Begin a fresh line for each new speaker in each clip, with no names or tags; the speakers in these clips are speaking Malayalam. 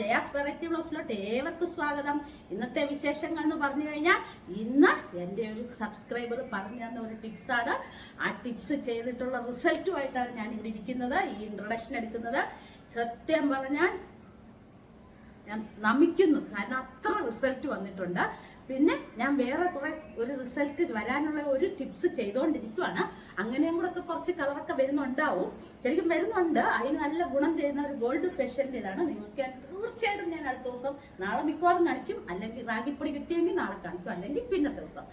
ജയാസ് വെറൈറ്റി ബ്ലോസിലോട്ട് ഏവർക്കും സ്വാഗതം. ഇന്നത്തെ വിശേഷങ്ങൾ എന്ന് പറഞ്ഞു കഴിഞ്ഞാൽ ഇന്ന് എന്റെ ഒരു സബ്സ്ക്രൈബർ പറഞ്ഞു തന്ന ഒരു ടിപ്സാണ് ആ ടിപ്സ് ചെയ്തിട്ടുള്ള റിസൾട്ടുമായിട്ടാണ് ഞാൻ ഇവിടെ ഇരിക്കുന്നത് ഈ ഇൻട്രൊഡക്ഷൻ എടുക്കുന്നത്. സത്യം പറഞ്ഞാൽ ഞാൻ നമിക്കുന്നു. കാരണം അത്ര റിസൾട്ട് വന്നിട്ടുണ്ട്. പിന്നെ ഞാൻ വേറെ കുറെ ഒരു റിസൾട്ട് വരാനുള്ള ഒരു ടിപ്സ് ചെയ്തുകൊണ്ടിരിക്കുവാണ് അങ്ങനെയും കൂടെ ഒക്കെ കുറച്ച് കളറൊക്കെ വരുന്നുണ്ടാവും. ശരിക്കും വരുന്നുണ്ട്. അതിന് നല്ല ഗുണം ചെയ്യുന്ന ഒരു ഗോൾഡ് ഫെഷ്യലിന്റെ ഇതാണ്. നിങ്ങൾക്ക് തീർച്ചയായിട്ടും ഞാൻ അടുത്ത ദിവസം നാളെ മിക്കവാറും കാണിക്കും. അല്ലെങ്കിൽ റാഗിപ്പൊടി കിട്ടിയെങ്കിൽ നാളെ കാണിക്കും. അല്ലെങ്കിൽ പിന്നത്തെ ദിവസം.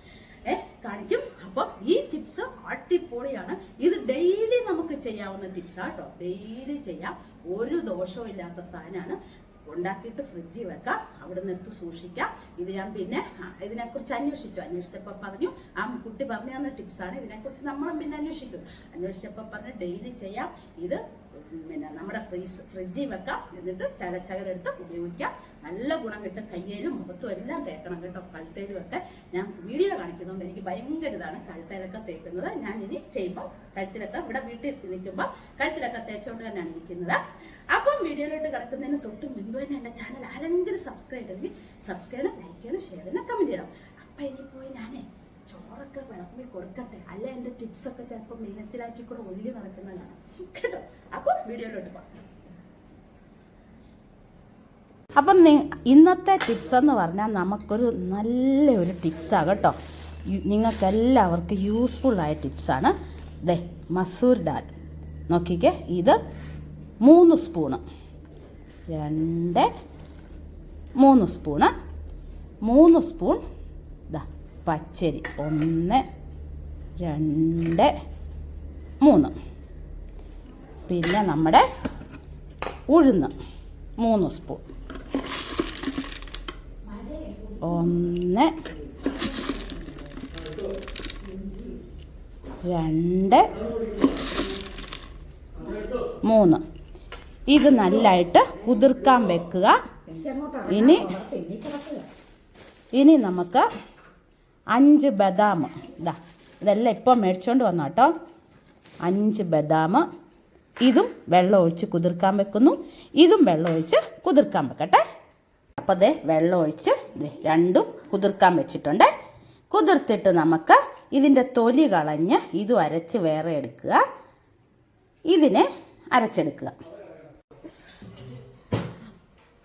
ഏഹ് കാണിക്കും. അപ്പം ഈ ടിപ്സ് അടിപൊളിയാണ്. ഇത് ഡെയിലി നമുക്ക് ചെയ്യാവുന്ന ടിപ്സാണ് കേട്ടോ ഡെയിലി ചെയ്യാം. ഒരു ദോഷവും ഇല്ലാത്ത സാധനമാണ്. ഉണ്ടാക്കിയിട്ട് ഫ്രിഡ്ജിൽ വെക്കാം. അവിടെ നിന്ന് എടുത്ത് സൂക്ഷിക്കാം. ഇത് ഞാൻ പിന്നെ ഇതിനെക്കുറിച്ച് അന്വേഷിച്ചു. അന്വേഷിച്ചപ്പോൾ പറഞ്ഞു ആ കുട്ടി പറഞ്ഞു തന്ന ടിപ്സാണ് ഇതിനെക്കുറിച്ച് നമ്മളും പിന്നെ അന്വേഷിക്കും. അന്വേഷിച്ചപ്പോൾ പറഞ്ഞു ഡെയിലി ചെയ്യാം. ഇത് പിന്നെ നമ്മുടെ ഫ്രീസ് ഫ്രിഡ്ജിൽ വെക്കാം. എന്നിട്ട് ശകലശകലം എടുത്ത് ഉപയോഗിക്കാം. നല്ല ഗുണം കിട്ടും. കയ്യേലും മുഖത്തും എല്ലാം തേക്കണം കേട്ടോ. കഴുത്തേലും ഒക്കെ ഞാൻ വീഡിയോ കാണിക്കുന്നതുകൊണ്ട് എനിക്ക് ഭയങ്കര ഇതാണ് കഴുത്തേലൊക്കെ തേക്കുന്നത്. ഞാൻ ഇനി ചെയ്യുമ്പോൾ കഴുത്തിലൊക്കെ ഇവിടെ വീട്ടിൽ നിൽക്കുമ്പോൾ കഴുത്തിലൊക്കെ തേച്ചുകൊണ്ട് തന്നെയാണ് ഇരിക്കുന്നത്. അപ്പം വീഡിയോയിലോട്ട് കിടക്കുന്നതിന് തൊട്ട് മുൻപ് തന്നെ എന്റെ ചാനൽ ആരെങ്കിലും സബ്സ്ക്രൈബ് ചെയ്യണമെങ്കിൽ സബ്സ്ക്രൈബ് ചെയ്യണം ലൈക്ക് ചെയ്യണം ഷെയർ ചെയ്യണം കമന്റ് ചെയ്യണം. അപ്പം ഇനി പോയി ഞാനേ ചോറൊക്കെ വിളമ്പിൽ കൊടുക്കട്ടെ? അല്ലെ എന്റെ ടിപ്സൊക്കെ ചിലപ്പോൾ മീനച്ചിലാറ്റി കൂടെ ഒഴുകി നടക്കുന്നതാണ്. കേട്ടോ. അപ്പോൾ വീഡിയോയിലോട്ട് പോകാം. അപ്പം ഇന്നത്തെ ടിപ്സ് എന്ന് പറഞ്ഞാൽ നമുക്കൊരു നല്ല ഒരു ടിപ്സാണ് കേട്ടോ. നിങ്ങൾക്കെല്ലാവർക്കും യൂസ്ഫുള്ളായ ടിപ്സാണ് ദേ മസൂർ ഡാൽ നോക്കിക്കേ ഇത് മൂന്ന് സ്പൂണ്. രണ്ട് മൂന്ന് സ്പൂണ്. മൂന്ന് സ്പൂൺ ദാ പച്ചരി. ഒന്ന് രണ്ട് മൂന്ന്. പിന്നെ നമ്മുടെ ഉഴുന്ന്. മൂന്ന് സ്പൂൺ. ഒന്ന്. രണ്ട്. മൂന്ന്. ഇത് നല്ലതായിട്ട് കുതിർക്കാൻ വെക്കുക. ഇനി ഇനി നമുക്ക് അഞ്ച് ബദാം. ഇതാ ഇതെല്ലാം ഇപ്പം മേടിച്ചോണ്ട് വന്ന കേട്ടോ. അഞ്ച് ബദാം. ഇതും വെള്ളം ഒഴിച്ച് കുതിർക്കാൻ വെക്കുന്നു. ഇതും വെള്ളം ഒഴിച്ച് കുതിർക്കാൻ വെക്കട്ടെ. അപ്പോൾ ദേ വെള്ളം ഒഴിച്ച് രണ്ടും കുതിർക്കാൻ വെച്ചിട്ടുണ്ട്. കുതിർത്തിട്ട് നമുക്ക് ഇതിന്റെ തൊലി കളഞ്ഞ് ഇതും അരച്ച് വേറെ എടുക്കുക. ഇതിനെ അരച്ചെടുക്കുക.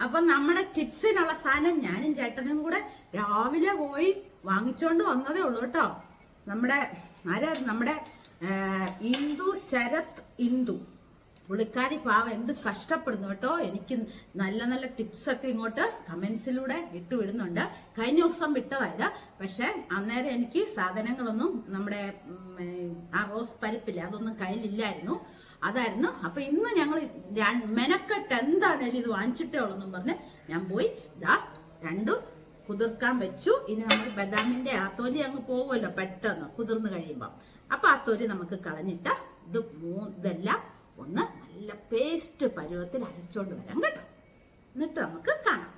അപ്പൊ നമ്മുടെ ചിപ്സിനുള്ള സാധനം ഞാനും ചേട്ടനും കൂടെ രാവിലെ പോയി വാങ്ങിച്ചോണ്ട് വന്നതേ ഉള്ളൂ കേട്ടോ. നമ്മുടെ ആരാ? നമ്മുടെ ഇന്ദു ശരത് ഇന്ദു. പുള്ളിക്കാരി പാവം എന്ത് കഷ്ടപ്പെടുന്നു കേട്ടോ. എനിക്ക് നല്ല നല്ല ടിപ്സൊക്കെ ഇങ്ങോട്ട് കമന്റ്സിലൂടെ ഇട്ട് വിടുന്നുണ്ട്. കഴിഞ്ഞ ദിവസം വിട്ടതായത്. പക്ഷെ അന്നേരം എനിക്ക് സാധനങ്ങളൊന്നും നമ്മുടെ ആ റോസ് പരിപ്പില്ല അതൊന്നും കയ്യിലില്ലായിരുന്നു. അതായിരുന്നു. അപ്പൊ ഇന്ന് ഞങ്ങൾ മെനക്കെട്ട് എന്താണേലും ഇത് വാങ്ങിച്ചിട്ടേ ഉള്ളെന്നും പറഞ്ഞ് ഞാൻ പോയി ഇതാ രണ്ടും കുതിർക്കാൻ വെച്ചു. ഇനി നമ്മൾ ബദാമിന്റെ ആ തൊലി അങ്ങ് പോകുമല്ലോ പെട്ടെന്ന് കുതിർന്ന് കഴിയുമ്പോൾ അപ്പൊ ആ തൊലി നമുക്ക് കളഞ്ഞിട്ട് ഇത് മൂ ഇതെല്ലാം ഒന്ന് നല്ല പേസ്റ്റ് പരുവത്തിൽ അരച്ചോണ്ട് വരാം കേട്ടോ. എന്നിട്ട് നമുക്ക് കാണാം.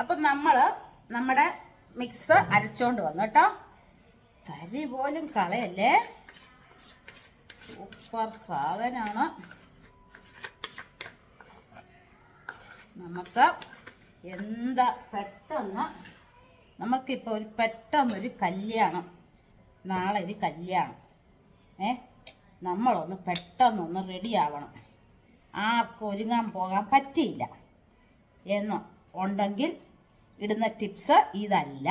അപ്പൊ നമ്മൾ നമ്മുടെ മിക്സ് അരച്ചോണ്ട് വന്നു കേട്ടോ. കരി പോലും കളയല്ലേ? സൂപ്പർ സാധനമാണ് നമുക്ക് എന്താ പെട്ടെന്ന്? നമുക്കിപ്പോൾ ഒരു പെട്ടെന്നൊരു കല്യാണം. നാളെ ഒരു കല്യാണം. ഏ? നമ്മളൊന്ന് പെട്ടെന്നൊന്ന് റെഡി ആവണം. ആർക്കും ഒരുങ്ങാൻ പോകാൻ പറ്റിയില്ല. എന്ന് ഉണ്ടെങ്കിൽ ഇടുന്ന ടിപ്സ് ഇതല്ല.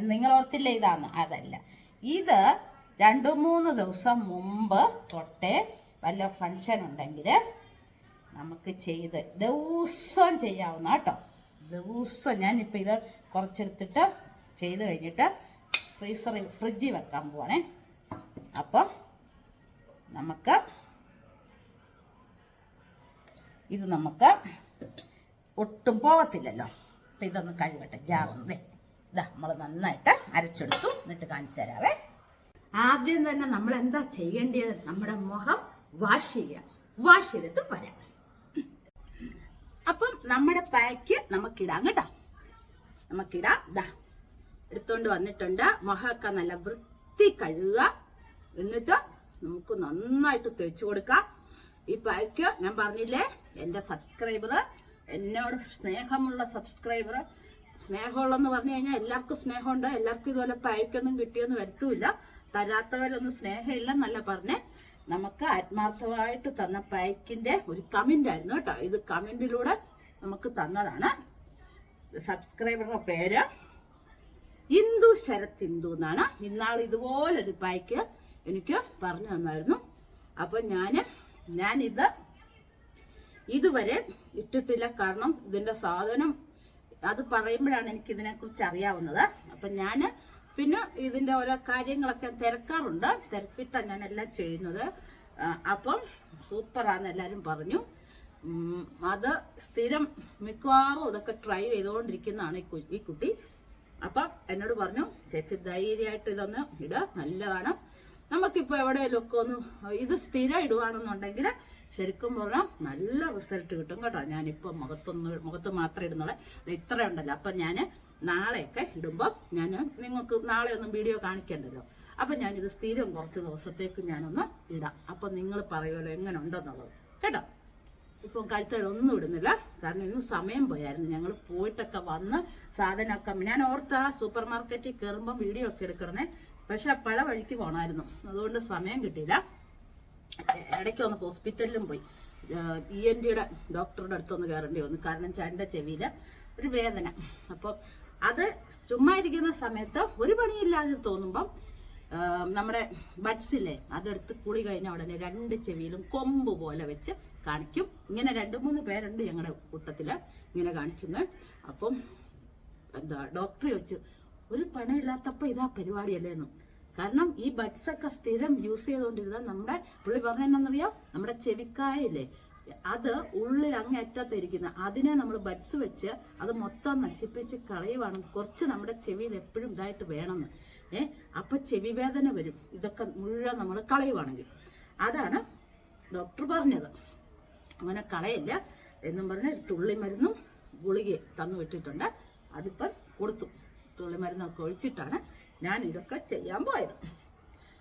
നിങ്ങൾ ഓർത്തില്ല ഇതാന്ന് അതല്ല. ഇത് രണ്ട് മൂന്ന് ദിവസം മുമ്പ് തൊട്ടേ വല്ല ഫങ്ഷൻ ഉണ്ടെങ്കിൽ നമുക്ക് ചെയ്ത് ദിവസം ചെയ്യാവുന്ന കേട്ടോ. ദിവസം ഞാനിപ്പോൾ ഇത് കുറച്ചെടുത്തിട്ട് ചെയ്ത് കഴിഞ്ഞിട്ട് ഫ്രീസറിൽ ഫ്രിഡ്ജിൽ വെക്കാൻ പോവാണേ. അപ്പം നമുക്ക് ഇത് നമുക്ക് ഒട്ടും പോവത്തില്ലല്ലോ. അപ്പം ഇതൊന്ന് കഴിവട്ടെ ജാറൊന്നേ ഇതാ നമ്മൾ നന്നായിട്ട് അരച്ചെടുത്തു. എന്നിട്ട് കാണിച്ചു തരാവേ. ആദ്യം തന്നെ നമ്മൾ എന്താ ചെയ്യേണ്ടത്? നമ്മുടെ മുഖം വാഷ് ചെയ്യുക വാഷ് ചെയ്തിട്ട് വരാം. അപ്പം നമ്മുടെ പാക്ക് നമുക്കിടാം കേട്ടോ. നമുക്കിടാം. ഇതാ എടുത്തോണ്ട് വന്നിട്ടുണ്ട്. മുഖമൊക്കെ നല്ല വൃത്തി കഴുകുക. എന്നിട്ട് നമുക്ക് നന്നായിട്ട് തേച്ചു കൊടുക്കാം. ഈ പായ്ക്ക് ഞാൻ പറഞ്ഞില്ലേ എന്റെ സബ്സ്ക്രൈബർ എന്നോട് സ്നേഹമുള്ള സബ്സ്ക്രൈബർ സ്നേഹമുള്ളെന്ന് പറഞ്ഞു കഴിഞ്ഞാൽ എല്ലാവർക്കും സ്നേഹമുണ്ട്. എല്ലാവർക്കും ഇതുപോലെ പായ്ക്കൊന്നും കിട്ടിയൊന്നും വരുത്തൂല തരാത്തവരൊന്നും സ്നേഹമില്ലെന്നല്ല പറഞ്ഞേ. നമുക്ക് ആത്മാർത്ഥമായിട്ട് തന്ന പായ്ക്കിന്റെ ഒരു കമന്റ് ആയിരുന്നു കേട്ടോ. ഇത് കമന്റിലൂടെ നമുക്ക് തന്നതാണ്. സബ്സ്ക്രൈബറുടെ പേര് ഇന്ദു ശരത് ഇന്ദു എന്നാണ്. ഇന്നാൾ ഇതുപോലൊരു പായ്ക്ക് എനിക്ക് പറഞ്ഞു തന്നായിരുന്നു. അപ്പൊ ഞാൻ ഞാനിത് ഇതുവരെ ഇട്ടിട്ടില്ല. കാരണം ഇതിന്റെ സാധനം അത് പറയുമ്പോഴാണ് എനിക്ക് ഇതിനെക്കുറിച്ച് അറിയാവുന്നത്. അപ്പൊ ഞാൻ പിന്നെ ഇതിന്റെ ഓരോ കാര്യങ്ങളൊക്കെ തിരക്കാറുണ്ട്. തിരക്കിട്ടാണ് ഞാൻ എല്ലാം ചെയ്യുന്നത് അപ്പം സൂപ്പറാന്ന് എല്ലാവരും പറഞ്ഞു. അത് സ്ഥിരം മിക്കവാറും ഇതൊക്കെ ട്രൈ ചെയ്തുകൊണ്ടിരിക്കുന്നതാണ് ഈ കുട്ടി. അപ്പം എന്നോട് പറഞ്ഞു ചേച്ചി ധൈര്യമായിട്ട് ഇതൊന്ന് ഇട നല്ലതാണ്. നമുക്കിപ്പോൾ എവിടെയെങ്കിലും ഒക്കെ ഒന്ന് ഇത് സ്ഥിരം ഇടുവാണെന്നുണ്ടെങ്കിൽ ശരിക്കും പറഞ്ഞാൽ നല്ല റിസൾട്ട് കിട്ടും കേട്ടോ. ഞാനിപ്പോൾ മുഖത്തൊന്ന് മുഖത്ത് മാത്രം ഇടുന്നുള്ളൂ. ഇത് ഇത്ര ഉണ്ടല്ലോ. അപ്പം ഞാൻ നാളെയൊക്കെ ഇടുമ്പോൾ ഞാൻ നിങ്ങൾക്ക് നാളെ ഒന്നും വീഡിയോ കാണിക്കണ്ടല്ലോ. അപ്പം ഞാനിത് സ്ഥിരം കുറച്ച് ദിവസത്തേക്ക് ഞാനൊന്ന് ഇടാം. അപ്പം നിങ്ങൾ പറയുമല്ലോ എങ്ങനെ ഉണ്ടെന്നുള്ളത്. കേട്ടോ? ഇപ്പം കഴുത്തലൊന്നും ഇടുന്നില്ല. കാരണം ഇന്ന് സമയം പോയായിരുന്നു. ഞങ്ങൾ പോയിട്ടൊക്കെ വന്ന് സാധനമൊക്കെ ഞാൻ ഓർത്ത സൂപ്പർ മാർക്കറ്റിൽ കയറുമ്പോൾ വീഡിയോ ഒക്കെ എടുക്കണേ പക്ഷെ പല വഴിക്ക് പോണായിരുന്നു അതുകൊണ്ട് സമയം കിട്ടിയില്ല. ഇടയ്ക്ക് ഒന്ന് ഹോസ്പിറ്റലിലും പോയി. ഇ എൻ ഡിയുടെ ഡോക്ടറുടെ അടുത്തൊന്ന് കയറേണ്ടി വന്നു. കാരണം ചണ്ട ചെവിയിൽ ഒരു വേദന. അപ്പോൾ അത് ചുമ്മാ ഇരിക്കുന്ന സമയത്ത് ഒരു പണിയില്ലാതെ തോന്നുമ്പം നമ്മുടെ ബഡ്സില്ലേ അതെടുത്ത് കുളി കഴിഞ്ഞ ഉടനെ രണ്ട് ചെവിയിലും കൊമ്പ് പോലെ വെച്ച് കാണിക്കും. ഇങ്ങനെ രണ്ട് മൂന്ന് പേരുണ്ട് ഞങ്ങളുടെ കൂട്ടത്തിൽ ഇങ്ങനെ കാണിക്കുന്നത് അപ്പം എന്താ ഡോക്ടറെ വെച്ച് ഒരു പണിയില്ലാത്തപ്പോ ഇതാ പരിപാടിയല്ലേന്ന്? കാരണം ഈ ബഡ്സ് ഒക്കെ സ്ഥിരം യൂസ് ചെയ്തുകൊണ്ടിരുന്നാൽ നമ്മുടെ പുള്ളി പറഞ്ഞെന്നറിയാം നമ്മുടെ ചെവിക്കായല്ലേ? അത് ഉള്ളിൽ അങ്ങേ അറ്റത്തിരിക്കുന്ന. അതിനെ നമ്മൾ ബഡ്സ് വെച്ച് അത് മൊത്തം നശിപ്പിച്ച് കളയുവാണ്. കുറച്ച് നമ്മുടെ ചെവിയിൽ എപ്പോഴും ഇതായിട്ട് വേണമെന്ന് ഏ? അപ്പൊ ചെവി വേദന വരും. ഇതൊക്കെ മുഴുവൻ നമ്മൾ കളയുവാണെങ്കിൽ. അതാണ് ഡോക്ടർ പറഞ്ഞത്. അങ്ങനെ കളയില്ല. എന്നും പറഞ്ഞ് ഒരു തുള്ളി മരുന്നും ഗുളിക തന്നു വിട്ടിട്ടുണ്ട്. അതിപ്പം കൊടുത്തു. തുള്ളി മരുന്നൊക്കെ ഒഴിച്ചിട്ടാണ് ഞാൻ ഇതൊക്കെ ചെയ്യാൻ പോയത്.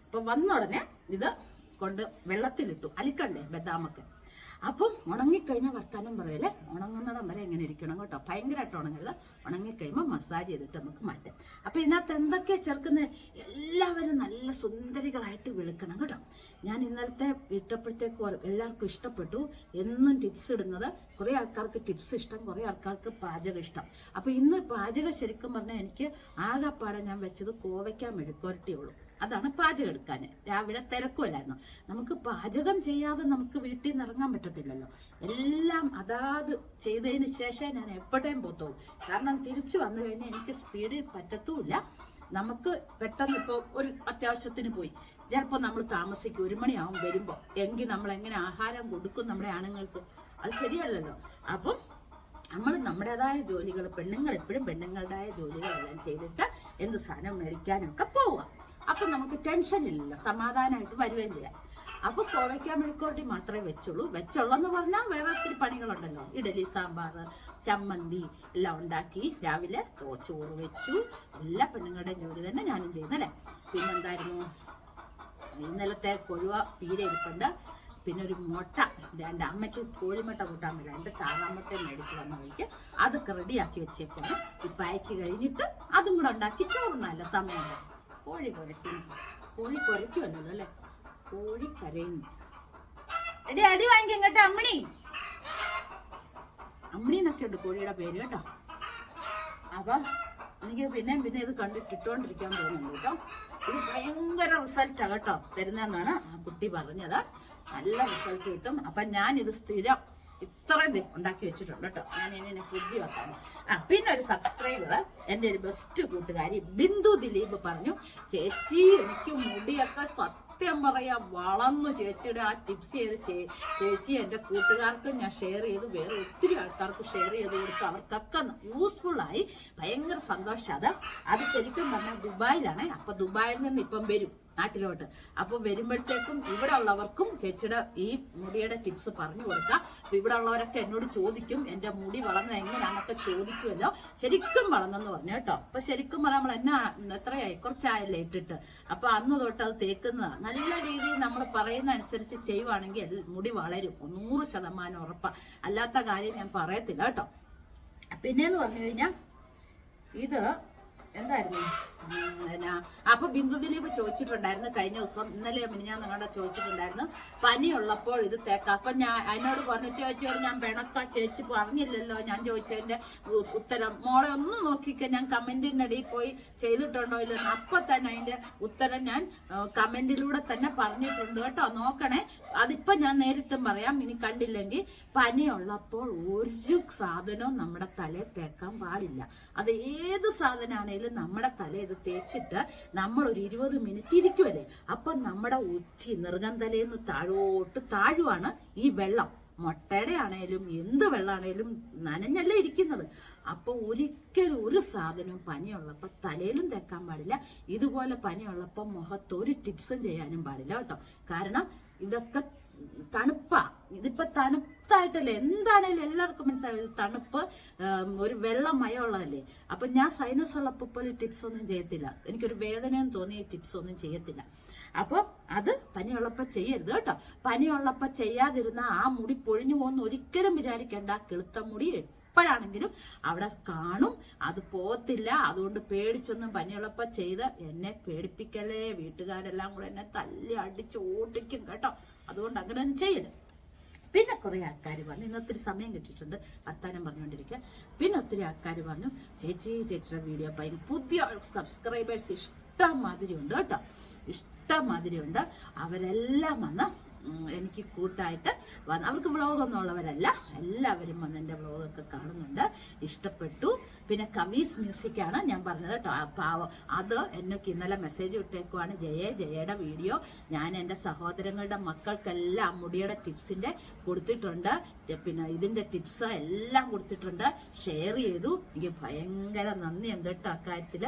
അപ്പൊ വന്ന ഉടനെ ഇത് കൊണ്ട് വെള്ളത്തിലിട്ടു. അലിക്കണ്ടേ? ബദാമൊക്കെ. അപ്പം ഉണങ്ങിക്കഴിഞ്ഞാൽ വർത്താനം പറയല്ലേ? ഉണങ്ങുന്നിടം വരെ എങ്ങനെ ഇരിക്കണം കേട്ടോ. ഭയങ്കരമായിട്ട് ഉണങ്ങരുത്. ഉണങ്ങിക്കഴിയുമ്പോൾ മസാജ് ചെയ്തിട്ട് നമുക്ക് മാറ്റാം. അപ്പൊ ഇതിനകത്ത് എന്തൊക്കെയാ ചേർക്കുന്നത് എല്ലാവരും നല്ല സുന്ദരികളായിട്ട് വിളിക്കണം കേട്ടോ. ഞാൻ ഇന്നലത്തെ ഇട്ടപ്പോഴത്തേക്ക് എല്ലാവർക്കും ഇഷ്ടപ്പെട്ടു. എന്നും ടിപ്സ് ഇടുന്നത്. കുറെ ആൾക്കാർക്ക് ടിപ്സ് ഇഷ്ടം കുറെ ആൾക്കാർക്ക് പാചകം ഇഷ്ടം. അപ്പൊ ഇന്ന് പാചകം ശരിക്കും പറഞ്ഞാൽ എനിക്ക് ആകെപ്പാടെ ഞാൻ വെച്ചത് കോവയ്ക്കാൻ മെഴുക്കുരട്ടിയേ ഉള്ളൂ. അതാണ് പാചകം എടുക്കാൻ രാവിലെ തിരക്കുമല്ലായിരുന്നു നമുക്ക് പാചകം ചെയ്യാതെ നമുക്ക് വീട്ടിൽ നിന്ന് ഇറങ്ങാൻ പറ്റത്തില്ലല്ലോ. എല്ലാം അതാത് ചെയ്തതിന് ശേഷം ഞാൻ എപ്പോഴേയും പോത്തുള്ളൂ കാരണം തിരിച്ചു വന്നു കഴിഞ്ഞാൽ എനിക്ക് സ്പീഡിൽ പറ്റത്തുമില്ല. നമുക്ക് പെട്ടെന്ന് ഇപ്പോൾ ഒരു അത്യാവശ്യത്തിന് പോയി. ചിലപ്പോൾ നമ്മൾ താമസിക്കും. ഒരു മണിയാവും വരുമ്പോൾ എങ്കിൽ നമ്മൾ എങ്ങനെ ആഹാരം കൊടുക്കും നമ്മുടെ ആണുങ്ങൾക്ക്? അത് ശരിയല്ലല്ലോ. അപ്പം നമ്മൾ നമ്മുടേതായ ജോലികൾ പെണ്ണുങ്ങൾ എപ്പോഴും പെണ്ണുങ്ങളുടേതായ ജോലികളെല്ലാം ചെയ്തിട്ട് എന്ത് സാധനം മേടിക്കാനൊക്കെ പോവുക. അപ്പൊ നമുക്ക് ടെൻഷൻ ഇല്ലല്ലോ. സമാധാനമായിട്ട് വരികയും ചെയ്യാം. അപ്പൊ കോവയ്ക്കാൻ മെഴുക്കോട്ടി മാത്രമേ വെച്ചുള്ളൂ. വെച്ചുള്ളെന്ന് പറഞ്ഞാൽ വേറെ ഒത്തിരി പണികളുണ്ടല്ലോ. ഇഡലി സാമ്പാർ ചമ്മന്തി എല്ലാം ഉണ്ടാക്കി രാവിലെ ചോറ് വെച്ചു. എല്ലാ പെണ്ണുങ്ങളുടെയും ജോലി തന്നെ ഞാനും ചെയ്യുന്നല്ലേ പിന്നെന്തായിരുന്നു? ഇന്നലത്തെ കൊഴുവ പീരെ ഇരിപ്പുണ്ട്. പിന്നെ ഒരു മുട്ട. രണ്ട് അമ്മയ്ക്ക് കോഴിമുട്ട കൂട്ടാൻ പറ്റില്ല എന്റെ താറാമുട്ട മേടിച്ച് വന്ന വഴിക്ക് അതൊക്കെ റെഡിയാക്കി വെച്ചേക്കാണ് ഇപ്പം അയക്കി കഴിഞ്ഞിട്ട് അതും കൂടെ ഉണ്ടാക്കി ചോറുന്നല്ല സമയം കോഴി കുരയ്ക്കുന്നു കോഴി കുരയ്ക്കുമല്ലോ അല്ലേ? കോഴി കരയുന്നു. എടി അടി വാങ്ങിക്കും കേട്ടോ അമ്മണി. അമ്മണി എന്നൊക്കെ ഉണ്ട് കോഴിയുടെ പേര് കേട്ടോ. അപ്പം എനിക്ക് പിന്നെ പിന്നെ ഇത് കണ്ടിട്ട് ഇട്ടുകൊണ്ടിരിക്കാൻ തോന്നുന്നു കേട്ടോ. ഇത് ഭയങ്കര റിസൾട്ടാണ് കേട്ടോ. തരുന്നതെന്നാണ് ആ കുട്ടി പറഞ്ഞത്. നല്ല റിസൾട്ട് കിട്ടും. അപ്പം ഞാൻ ഇത് സ്ഥിരം ഇത്രയും ഉണ്ടാക്കി വെച്ചിട്ടുണ്ട് കേട്ടോ. ഞാൻ ഇനി ഫ്രിഡ്ജ് വെക്കാം ആ പിന്നെ ഒരു സബ്സ്ക്രൈബർ എന്റെ ഒരു ബെസ്റ്റ് കൂട്ടുകാരി ബിന്ദു ദിലീപ് പറഞ്ഞു ചേച്ചി എനിക്ക് മുടിയൊക്കെ സത്യം പറയാ വളർന്നു ചേച്ചിയുടെ ആ ടിപ്സ് ചെയ്ത് ചേച്ചി എന്റെ കൂട്ടുകാർക്ക് ഞാൻ ഷെയർ ചെയ്തു. വേറെ ഒത്തിരി ആൾക്കാർക്ക് ഷെയർ ചെയ്ത് കൊടുത്തു. അവർക്കൊക്കെ യൂസ്ഫുൾ ആയി. ഭയങ്കര സന്തോഷം. അത് അത് ശരിക്കും പറഞ്ഞാൽ ദുബായിലാണ്. അപ്പൊ ദുബായിൽ നിന്ന് ഇപ്പം വരും. നാട്ടിലോട്ട്. അപ്പൊ വരുമ്പോഴത്തേക്കും ഇവിടെ ഉള്ളവർക്കും ചേച്ചിയുടെ ഈ മുടിയുടെ ടിപ്സ് പറഞ്ഞു കൊടുക്കാം. അപ്പൊ ഇവിടെ ഉള്ളവരൊക്കെ എന്നോട് ചോദിക്കും എന്റെ മുടി വളർന്നത് എങ്ങനെയാണെന്നൊക്കെ ചോദിക്കുമല്ലോ. ശരിക്കും വളർന്നെന്ന് പറഞ്ഞു കേട്ടോ. അപ്പൊ ശരിക്കും പറയാൻ നമ്മൾ എന്നാ എത്രയായി? കുറച്ചായല്ലേ ഇട്ടിട്ട്. അപ്പൊ അന്ന് തൊട്ട് അത് തേക്കുന്നതാണ് നല്ല രീതിയിൽ നമ്മൾ പറയുന്ന അനുസരിച്ച് ചെയ്യുവാണെങ്കിൽ മുടി വളരും. നൂറ് ശതമാനം ഉറപ്പാ. അല്ലാത്ത കാര്യം ഞാൻ പറയത്തില്ല കേട്ടോ. പിന്നെന്ന് പറഞ്ഞു കഴിഞ്ഞാൽ ഇത് എന്തായിരുന്നു? എന്നാ അപ്പൊ ബിന്ദു ദിലീപ് ചോദിച്ചിട്ടുണ്ടായിരുന്നു കഴിഞ്ഞ ദിവസം ഇന്നലെ ഞാൻ നിങ്ങളുടെ ചോദിച്ചിട്ടുണ്ടായിരുന്നു. പനിയുള്ളപ്പോൾ ഇത് തേക്കാം. അപ്പൊ ഞാൻ അതിനോട് പറഞ്ഞു ഒരു ഞാൻ പിണക്ക ചേച്ചി പറഞ്ഞില്ലല്ലോ ഞാൻ ചോദിച്ചതിന്റെ ഉത്തരം. മോളെ ഒന്ന് നോക്കിക്ക ഞാൻ കമന്റിന്റെ അടിയിൽ പോയി ചെയ്തിട്ടുണ്ടോ ഇല്ലെന്ന് അപ്പൊ തന്നെ അതിന്റെ ഉത്തരം ഞാൻ കമന്റിലൂടെ തന്നെ പറഞ്ഞിട്ടുണ്ട് കേട്ടോ. നോക്കണേ. അതിപ്പോ ഞാൻ നേരിട്ടും പറയാം ഇനി കണ്ടില്ലെങ്കിൽ പനിയുള്ളപ്പോൾ ഒരു സാധനവും നമ്മുടെ തലയിൽ തേക്കാൻ പാടില്ല. അത് ഏത് സാധനമാണേലും നമ്മുടെ തല ഇത് തേച്ചിട്ട് നമ്മൾ ഒരു ഇരുപത് മിനിറ്റ് ഇരിക്കുമല്ലേ അപ്പം നമ്മുടെ ഉച്ചി നിർഗന്ധലേന്ന് താഴോട്ട് താഴുവാണ് ഈ വെള്ളം. മുട്ടയുടെ ആണേലും എന്ത് വെള്ളമാണേലും നനഞ്ഞല്ലേ ഇരിക്കുന്നത്. അപ്പോൾ ഒരിക്കലും ഒരു സാധനവും പനിയുള്ളപ്പോ തലയിലും തേക്കാൻ പാടില്ല. ഇതുപോലെ പനിയുള്ളപ്പോ മുഖത്ത് ഒരു ടിപ്സും ചെയ്യാനും പാടില്ല കേട്ടോ. കാരണം ഇതൊക്കെ തണുപ്പാ. ഇതിപ്പോ തണുത്തായിട്ടല്ലേ എന്താണേലും എല്ലാവർക്കും മനസ്സിലാവും. തണുപ്പ് ഒരു വെള്ളം മയമുള്ളതല്ലേ? അപ്പൊ ഞാൻ സൈനസ് ഉള്ളപ്പോ പോലും ടിപ്സ് ഒന്നും ചെയ്യത്തില്ല. എനിക്കൊരു വേദനയും തോന്നിയ ടിപ്സ് ഒന്നും ചെയ്യത്തില്ല. അപ്പൊ അത് പനിയുള്ളപ്പോ ചെയ്യരുത് കേട്ടോ. പനിയുള്ളപ്പോ ചെയ്യാതിരുന്ന ആ മുടി പൊഴിഞ്ഞു പോകുന്ന ഒരിക്കലും വിചാരിക്കേണ്ട. കിളുത്ത മുടി എപ്പോഴാണെങ്കിലും അവിടെ കാണും. അത് പോത്തില്ല അതുകൊണ്ട് പേടിച്ചൊന്നും പനിയുള്ളപ്പോ ചെയ്ത് എന്നെ പേടിപ്പിക്കലേ വീട്ടുകാരെല്ലാം കൂടെ എന്നെ തല്ലി അടിച്ച് ഓടിക്കും കേട്ടോ. അതുകൊണ്ട് അങ്ങനെ ഒന്നും ചെയ്യരുത്. പിന്നെ കുറെ ആൾക്കാർ പറഞ്ഞു ഇന്ന് ഒത്തിരി സമയം കിട്ടിയിട്ടുണ്ട്. വർത്താനം പറഞ്ഞുകൊണ്ടിരിക്കുക. പിന്നെ ഒത്തിരി ആൾക്കാർ പറഞ്ഞു ചേച്ചി ചേച്ചിയുടെ വീഡിയോ ഭയങ്കര പുതിയ സബ്സ്ക്രൈബേഴ്സ് ഇഷ്ടം മാതിരി ഉണ്ട് കേട്ടോ. ഇഷ്ടം മാതിരി ഉണ്ട്. അവരെല്ലാം വന്ന് എനിക്ക് കൂട്ടായിട്ട് വന്ന് അവർക്ക് വ്ളോഗൊന്നും ഉള്ളവരല്ല എല്ലാവരും വന്ന് എന്റെ വ്ളോഗൊക്കെ കാണുന്നുണ്ട്. ഇഷ്ടപ്പെട്ടു. പിന്നെ കമീസ് മ്യൂസിക്കാണ് ഞാൻ പറഞ്ഞത്. കേട്ടോ പാവം. അത് എനിക്ക് ഇന്നലെ മെസ്സേജ് വിട്ടേക്കുവാണ് ജയ ജയയുടെ വീഡിയോ. ഞാൻ എന്റെ സഹോദരങ്ങളുടെ മക്കൾക്കെല്ലാം മുടിയുടെ ടിപ്സിന്റെ കൊടുത്തിട്ടുണ്ട്. പിന്നെ ഇതിന്റെ ടിപ്സ് എല്ലാം കൊടുത്തിട്ടുണ്ട്. ഷെയർ ചെയ്തു. എനിക്ക് ഭയങ്കര നന്ദിയുണ്ട് കേട്ടോ അക്കാര്യത്തിൽ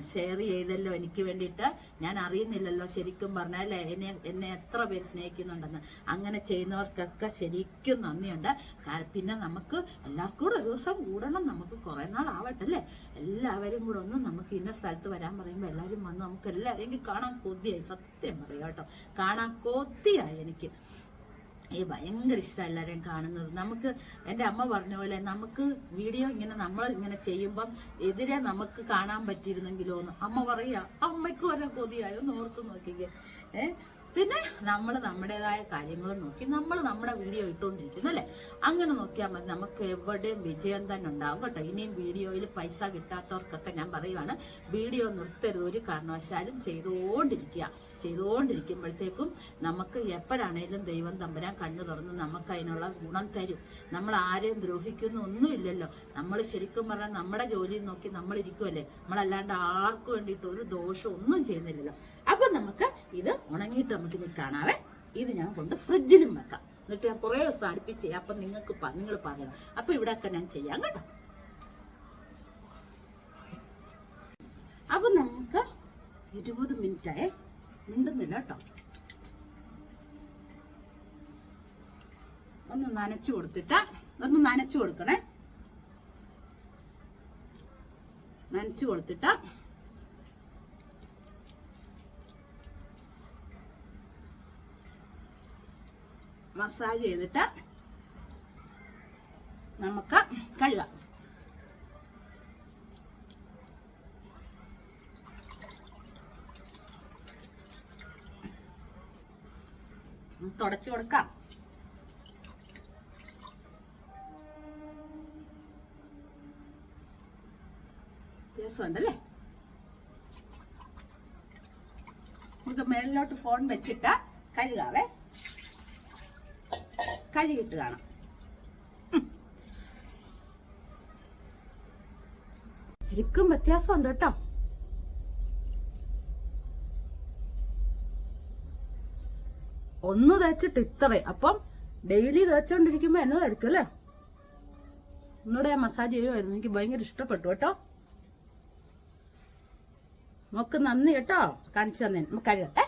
ഷെയർ ചെയ്തല്ലോ എനിക്ക് വേണ്ടിയിട്ട്. ഞാൻ അറിയുന്നില്ലല്ലോ ശരിക്കും പറഞ്ഞാൽ എന്നെ എന്നെ എത്ര പേര് സ്നേഹിക്കുന്നുണ്ടെന്ന്. അങ്ങനെ ചെയ്യുന്നവർക്കൊക്കെ ശരിക്കും നന്ദിയുണ്ട്. പിന്നെ നമുക്ക് എല്ലാവർക്കും കൂടെ ഒരു ദിവസം കൂടണം. നമുക്ക് കുറേ നാളാവട്ടെ അല്ലേ? എല്ലാവരും കൂടെ ഒന്ന് നമുക്ക് ഇന്ന സ്ഥലത്ത് വരാൻ പറയുമ്പോൾ എല്ലാവരും വന്ന് നമുക്ക് എല്ലാവരെയും കാണാൻ കൊതിയായി. സത്യം പറയാം കേട്ടോ. കാണാൻ കൊതിയായി എനിക്ക്. ഈ ഭയങ്കര ഇഷ്ടം എല്ലാവരെയും കാണുന്നത്. നമുക്ക് എന്റെ അമ്മ പറഞ്ഞ പോലെ നമുക്ക് വീഡിയോ ഇങ്ങനെ നമ്മൾ ഇങ്ങനെ ചെയ്യുമ്പം എതിരെ നമുക്ക് കാണാൻ പറ്റിയിരുന്നെങ്കിലോ എന്ന് അമ്മ പറയുക അമ്മയ്ക്ക് വരെ കൊതിയായോ? എന്ന് ഓർത്ത് നോക്കിക്കേ. ഏ? പിന്നെ നമ്മൾ നമ്മുടേതായ കാര്യങ്ങൾ നോക്കി നമ്മൾ നമ്മുടെ വീഡിയോ ഇട്ടുകൊണ്ടിരിക്കുന്നു അല്ലേ? അങ്ങനെ നോക്കിയാൽ മതി. നമുക്ക് എവിടെയും വിജയം തന്നെ ഉണ്ടാവും കേട്ടോ. ഇനിയും വീഡിയോയിൽ പൈസ കിട്ടാത്തവർക്കൊക്കെ ഞാൻ പറയുവാണ് വീഡിയോ നിർത്തരുത്. ഒരു കാരണവശാലും ചെയ്തുകൊണ്ടിരിക്കുക ചെയ്തുകൊണ്ടിരിക്കുമ്പോഴത്തേക്കും നമുക്ക് എപ്പോഴാണേലും ദൈവം തമ്പുരാൻ കണ്ണു തുറന്ന് നമുക്ക് അതിനുള്ള ഗുണം തരും. നമ്മൾ ആരെയും ദ്രോഹിക്കുന്നു ഒന്നുമില്ലല്ലോ. നമ്മൾ ശരിക്കും പറഞ്ഞാൽ നമ്മുടെ ജോലി നോക്കി നമ്മൾ ഇരിക്കുമല്ലേ നമ്മളല്ലാണ്ട് ആർക്കും വേണ്ടിയിട്ട് ഒരു ദോഷം ഒന്നും ചെയ്യുന്നില്ലല്ലോ. അപ്പൊ നമുക്ക് ഇത് ഉണങ്ങിയിട്ട് നമുക്ക് ഇനി ഇത് ഞാൻ കൊണ്ട് ഫ്രിഡ്ജിലും വെക്കാം. എന്നിട്ട് ഞാൻ കുറേ ദിവസം അടുപ്പിച്ച് ചെയ്യാം അപ്പൊ നിങ്ങൾക്ക് നിങ്ങൾ പറയണം. അപ്പൊ ഇവിടെയൊക്കെ ഞാൻ ചെയ്യാം കേട്ടോ. അപ്പൊ നമുക്ക് ഇരുപത് മിനിറ്റായേ മിണ്ടുന്നില്ല കേട്ടോ. ഒന്ന് നനച്ചു കൊടുത്തിട്ട് ഒന്ന് നനച്ചു കൊടുക്കണേ. നനച്ചു കൊടുത്തിട്ട് മസാജ് ചെയ്തിട്ട് നമുക്ക് കഴുകാം. തുടച്ചു കൊടുക്കാം. വ്യത്യാസമുണ്ടല്ലേ? നമുക്ക് മേളിലോട്ട് ഫോൺ വെച്ചിട്ട് കഴുകാവേ. കഴുകിട്ട് കാണാം. ശരിക്കും വ്യത്യാസമുണ്ട് കേട്ടോ. ഒന്ന് തേച്ചിട്ട് ഇത്രേ അപ്പം ഡെയിലി തേച്ചോണ്ടിരിക്കുമ്പോ എന്നത് തേക്കും അല്ലേ? ഒന്നുകൂടെ ഞാൻ മസാജ് ചെയ്യുമായിരുന്നു എനിക്ക് ഭയങ്കര ഇഷ്ടപ്പെട്ടു കേട്ടോ. നമുക്ക് നന്ദി കേട്ടോ. കാണിച്ചു തന്നെ നമുക്ക് കഴുകട്ടെ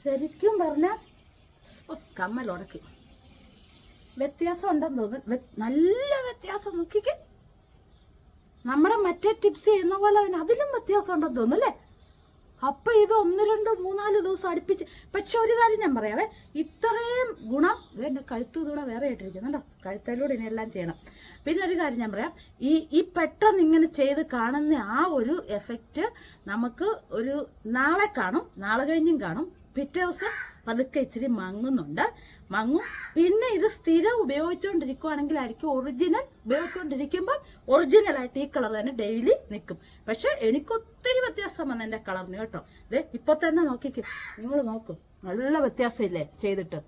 ശരിക്കും പറഞ്ഞ കമ്മൽ വ്യത്യാസം ഉണ്ടെന്ന് തോന്നുന്നു നല്ല വ്യത്യാസം നോക്കിക്കേ. നമ്മുടെ മറ്റേ ടിപ്സ് ചെയ്യുന്ന പോലെ അതിന് അതിലും വ്യത്യാസം ഉണ്ടെന്ന് തോന്നുന്നു അല്ലേ? അപ്പൊ ഇത് ഒന്ന് രണ്ട് മൂന്നാൽ ദിവസം അടുപ്പിച്ച്. പക്ഷെ ഒരു കാര്യം ഞാൻ പറയാവേ ഇത്രയും ഗുണം ഇത് എന്റെ കഴുത്തൂടെ വേറെ ആയിട്ടിരിക്കുന്നുണ്ടോ കഴുത്തലൂടെ ഇനി എല്ലാം ചെയ്യണം. പിന്നെ ഒരു കാര്യം ഞാൻ പറയാം ഈ ഈ പെട്ടെന്ന് ഇങ്ങനെ ചെയ്ത് കാണുന്ന ആ ഒരു എഫക്റ്റ് നമുക്ക് ഒരു നാളെ കാണും നാളെ കഴിഞ്ഞും കാണും. പിറ്റേ ദിവസം പതുക്കെ ഇച്ചിരി മങ്ങുന്നുണ്ട്. മങ്ങും. പിന്നെ ഇത് സ്ഥിരം ഉപയോഗിച്ചുകൊണ്ടിരിക്കുവാണെങ്കിലായിരിക്കും ഒറിജിനൽ ഉപയോഗിച്ചുകൊണ്ടിരിക്കുമ്പോൾ ഒറിജിനൽ ആയിട്ട് ഈ കളർ തന്നെ ഡെയിലി നിൽക്കും പക്ഷെ എനിക്ക് ഒത്തിരി വ്യത്യാസം വന്നു എന്റെ കളറിന് കേട്ടോ. ദേ ഇപ്പൊ തന്നെ നോക്കിക്കും. നിങ്ങൾ നോക്കും. നല്ല വ്യത്യാസമില്ലേ ചെയ്തിട്ട്?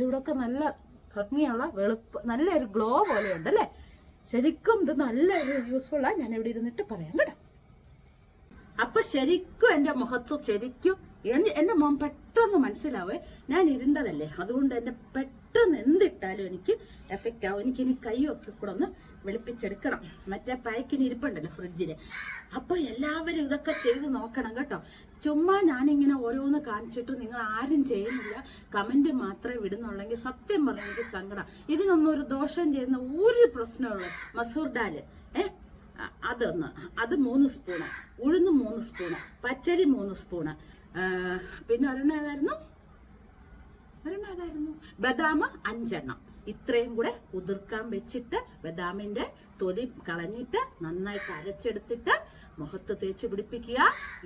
ഇവിടൊക്കെ നല്ല ഭംഗിയുള്ള വെളുപ്പ് നല്ലൊരു ഗ്ലോ പോലെ ഉണ്ട് അല്ലേ? ശരിക്കും ഇത് നല്ല യൂസ്ഫുൾ യൂസ്ഫുള്ളാണ് ഞാൻ ഇവിടെ ഇരുന്നിട്ട് പറയാം കേട്ടോ. അപ്പൊ ശരിക്കും എന്റെ മുഖത്ത് ശരിക്കും എന്റെ മോൻ പെട്ടെന്ന് മനസ്സിലാവേ ഞാൻ ഇരുണ്ടതല്ലേ? അതുകൊണ്ട് എന്നെ പെട്ടെന്ന് എന്തിട്ടാലും എനിക്ക് എഫക്റ്റ് ആവും. എനിക്ക് ഇനി കൈയൊക്കെ കൂടെ ഒന്ന് വെളുപ്പിച്ചെടുക്കണം. മറ്റേ പാക്കിന് ഇരിപ്പുണ്ടല്ലോ ഫ്രിഡ്ജിൽ. അപ്പൊ എല്ലാവരും ഇതൊക്കെ ചെയ്ത് നോക്കണം കേട്ടോ. ചുമ്മാ ഞാനിങ്ങനെ ഓരോന്ന് കാണിച്ചിട്ട് നിങ്ങൾ ആരും ചെയ്യുന്നില്ല. കമന്റ് മാത്രമേ വിടുന്നുള്ളെങ്കിൽ സത്യം പറഞ്ഞ എനിക്ക് സങ്കടം. ഇതിനൊന്നും ഒരു ദോഷം ചെയ്യുന്ന ഒരു പ്രശ്നമുള്ളൂ മസൂർ ഡാൽ അ- അതൊന്ന്. അത് മൂന്ന് സ്പൂണ് ഉഴുന്ന് മൂന്ന് സ്പൂണ് പച്ചരി മൂന്ന് സ്പൂണ് പിന്നെ ഒരെണ്ണം ഏതായിരുന്നു? ഒരെണ്ണം ഏതായിരുന്നു? ബദാം അഞ്ചെണ്ണം. ഇത്രയും കൂടെ കുതിർക്കാൻ വെച്ചിട്ട് ബദാമിന്റെ തൊലി കളഞ്ഞിട്ട് നന്നായിട്ട് അരച്ചെടുത്തിട്ട് മുഖത്ത് തേച്ച് പിടിപ്പിക്കുക.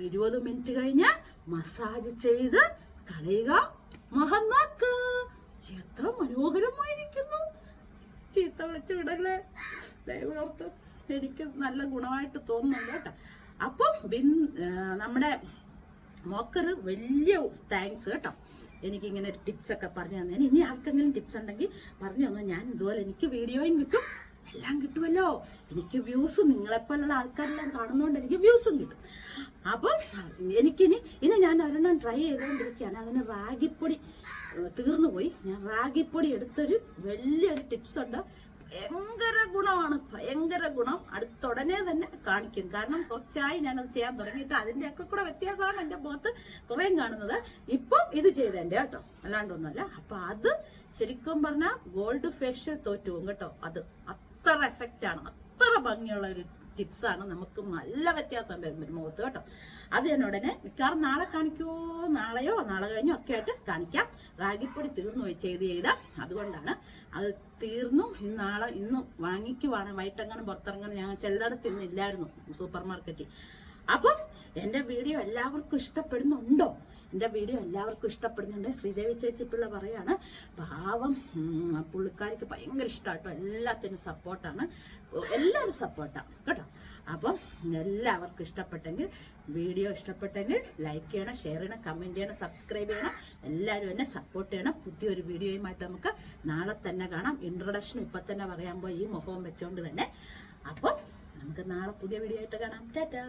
ഇരുപത് മിനിറ്റ് കഴിഞ്ഞ് മസാജ് ചെയ്ത് കളയുക. മുഖം എത്ര മനോഹരമായിരിക്കുന്നു. ചീത്ത വിളിച്ചു വിടല്ലേ? ദൈവോർത്ത് എനിക്ക് നല്ല ഗുണമായിട്ട് തോന്നുന്നുണ്ട് കേട്ടോ. അപ്പം നമ്മുടെ മോക്കറ് വലിയ താങ്ക്സ് കേട്ടോ. എനിക്കിങ്ങനെ ഒരു ടിപ്സ് ഒക്കെ പറഞ്ഞു തന്നേന്. ഇനി ആർക്കെങ്കിലും ടിപ്സ് ഉണ്ടെങ്കിൽ പറഞ്ഞു തന്നു. ഞാൻ ഇതുപോലെ എനിക്ക് വീഡിയോയും കിട്ടും. എല്ലാം കിട്ടുമല്ലോ. എനിക്ക് വ്യൂസ് നിങ്ങളെപ്പോലുള്ള ആൾക്കാരെല്ലാം കാണുന്നതുകൊണ്ട് എനിക്ക് വ്യൂസും കിട്ടും. അപ്പം എനിക്കിനി ഇനി ഞാൻ ഒരെണ്ണം ട്രൈ ചെയ്തുകൊണ്ടിരിക്കുകയാണ് അതിന് റാഗിപ്പൊടി തീർന്നു പോയി ഞാൻ റാഗിപ്പൊടി എടുത്തൊരു വലിയൊരു ടിപ്സ് ഉണ്ട്. ഭയങ്കര ഗുണമാണ്. ഭയങ്കര ഗുണം. അടുത്തുടനെ തന്നെ കാണിക്കും. കാരണം കുറച്ചായി ഞാനത് ചെയ്യാൻ തുടങ്ങിയിട്ട് അതിന്റെ ഒക്കെ കൂടെ വ്യത്യാസമാണ് എന്റെ മുഖത്ത് കുറേ കാണുന്നത്. ഇപ്പം ഇത് ചെയ്തതിന്റെ കേട്ടോ. അല്ലാണ്ടൊന്നുമല്ല. അപ്പൊ അത് ശരിക്കും പറഞ്ഞാൽ ഗോൾഡ് ഫേഷ്യൽ തോറ്റുവും കേട്ടോ. അത് അത്ര ആണ്. അത്ര ഭംഗിയുള്ള ഒരു ടിപ്സ് ആണ് നമുക്ക് നല്ല വ്യത്യാസം വരും മുഖത്ത് കേട്ടോ. അത് ഞാൻ ഉടനെ മിക്കവാറും നാളെ കാണിക്കുമോ നാളെയോ? നാളെ കഴിഞ്ഞോ? ഒക്കെ ആയിട്ട് കാണിക്കാം. റാഗിപ്പൊടി തീർന്നു പോയി ചെയ്ത് ചെയ്ത. അതുകൊണ്ടാണ് അത് തീർന്നു. ഇന്ന് നാളെ ഇന്ന് വാങ്ങിക്കുവാണ്. വൈകിട്ടെങ്ങാനും പുറത്തിറങ്ങണം ഞങ്ങൾ ചിലയിടത്ത് ഇന്നില്ലായിരുന്നു സൂപ്പർ മാർക്കറ്റിൽ അപ്പം എന്റെ വീഡിയോ എല്ലാവർക്കും ഇഷ്ടപ്പെടുന്നുണ്ടോ? എന്റെ വീഡിയോ എല്ലാവർക്കും ഇഷ്ടപ്പെടുന്നുണ്ട്. ശ്രീദേവി ചേച്ചി പിള്ള പറയാണ് പാവം പുള്ളിക്കാർക്ക് ഭയങ്കര ഇഷ്ടമാട്ടോ എല്ലാത്തിനും സപ്പോർട്ടാണ് എല്ലാവരും സപ്പോർട്ടാണ് കേട്ടോ? അപ്പം എല്ലാവർക്കും ഇഷ്ടപ്പെട്ടെങ്കിൽ വീഡിയോ ഇഷ്ടപ്പെട്ടെങ്കിൽ ലൈക്ക് ചെയ്യണം ഷെയർ ചെയ്യണം കമന്റ് ചെയ്യണം സബ്സ്ക്രൈബ് ചെയ്യണം. എല്ലാവരും എന്നെ സപ്പോർട്ട് ചെയ്യണം. പുതിയൊരു വീഡിയോയുമായിട്ട് നമുക്ക് നാളെ തന്നെ കാണാം. ഇൻട്രൊഡക്ഷൻ ഇപ്പം തന്നെ പറയാൻ പോയി. ഈ മുഖവും വെച്ചുകൊണ്ട് തന്നെ. അപ്പം നമുക്ക് നാളെ പുതിയ വീഡിയോ ആയിട്ട് കാണാം. ടാറ്റാ!